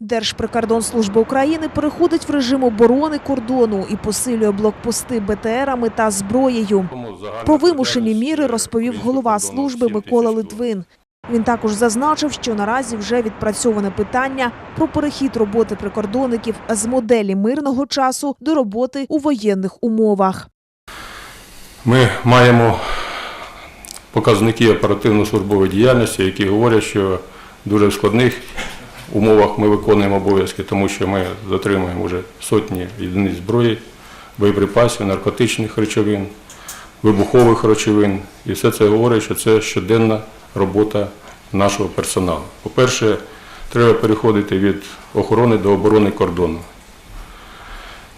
Держприкордонслужба України переходить в режим оборони кордону і посилює блокпости БТРами та зброєю. Про вимушені міри розповів голова служби Микола Литвин. Він також зазначив, що наразі вже відпрацьоване питання про перехід роботи прикордонників з моделі мирного часу до роботи у воєнних умовах. Ми маємо показники оперативно-службової діяльності, які говорять, що в дуже складних умовах ми виконуємо обов'язки, тому що ми затримуємо вже сотні єдиниць зброї, боєприпасів, наркотичних речовин, вибухових речовин. І все це говорить, що це щоденна робота нашого персоналу. По-перше, треба переходити від охорони до оборони кордону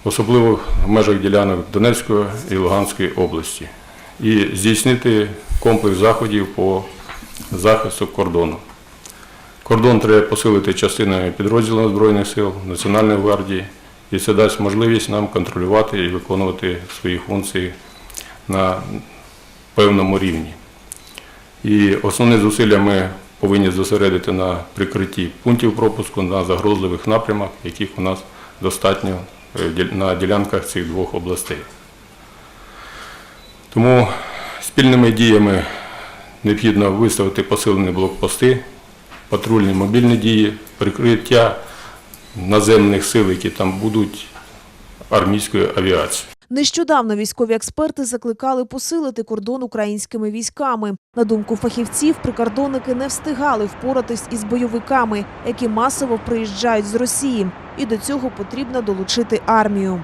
особливо в межах ділянок Донецької і Луганської області, і здійснити комплекс заходів по захисту кордону. Кордон треба посилити частинами підрозділів Збройних сил, Національної гвардії, і це дасть можливість нам контролювати і виконувати свої функції на певному рівні. І основні зусилля ми повинні зосередити на прикритті пунктів пропуску на загрозливих напрямах, яких у нас достатньо е, на ділянках цих двох областей. Тому спільними діями необхідно виставити посилені блокпости, патрульні мобільні дії, прикриття наземних сил, які там будуть армійської авіації. Нещодавно військові експерти закликали посилити кордон українськими військами. На думку фахівців, прикордонники не встигали впоратись із бойовиками, які масово приїжджають з Росії, і до цього потрібно долучити армію.